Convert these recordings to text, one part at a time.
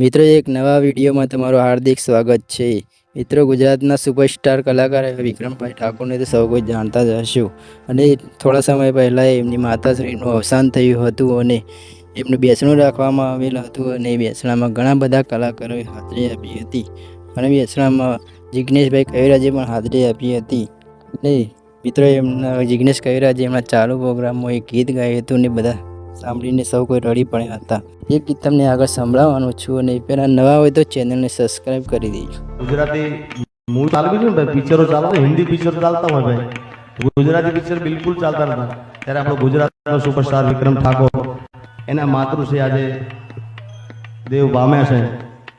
મિત્રો, એક નવા વિડીયોમાં તમારું હાર્દિક સ્વાગત છે. મિત્રો, ગુજરાતના સુપરસ્ટાર કલાકાર એવા વિક્રમભાઈ ઠાકોરને તો સૌ કોઈ જાણતા જ હશો. અને થોડા સમય પહેલાં એમની માતાશ્રીનું અવસાન થયું હતું અને એમનું બેસણું રાખવામાં આવેલું હતું અને એ બેસણામાં ઘણા બધા કલાકારોએ હાજરી આપી હતી. અને બેસણામાં જિજ્ઞેશભાઈ કવિરાજે પણ હાજરી આપી હતી. અને મિત્રો, એમના જિજ્ઞેશ કવિરાજે એમના ચાલુ પ્રોગ્રામમાં એક ગીત ગાયું હતું ને બધા સાંભળીને સૌ કોઈ રડી પડ્યા હતા. એ ગીત તમને આગળ સંભળાવવાનું છું અને પહેલાં નવા હોય તો ચેનલને સબસ્ક્રાઈબ કરી દેજો. ગુજરાતી મૂળ ચાલુ છે ને ભાઈ? પિક્ચરો ચાલતા હિન્દી પિક્ચર ચાલતા હોય ભાઈ. ગુજરાતી પિક્ચર બિલકુલ ચાલતા નતા ત્યારે આપણો ગુજરાતનો સુપરસ્ટાર વિક્રમ ઠાકોર, એના માતૃશ્રી આજે દેવ પામ્યા છે.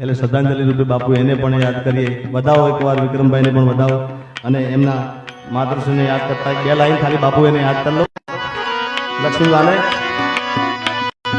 એટલે શ્રદ્ધાંજલિ રૂપે બાપુ એને પણ યાદ કરીએ. વધાવો એકવાર વિક્રમભાઈને પણ વધાવો. અને એમના માતૃશ્રીને યાદ કરતા બે લાઈન ખાલી બાપુ એને યાદ કરી લો. લક્ષ્મીવાલે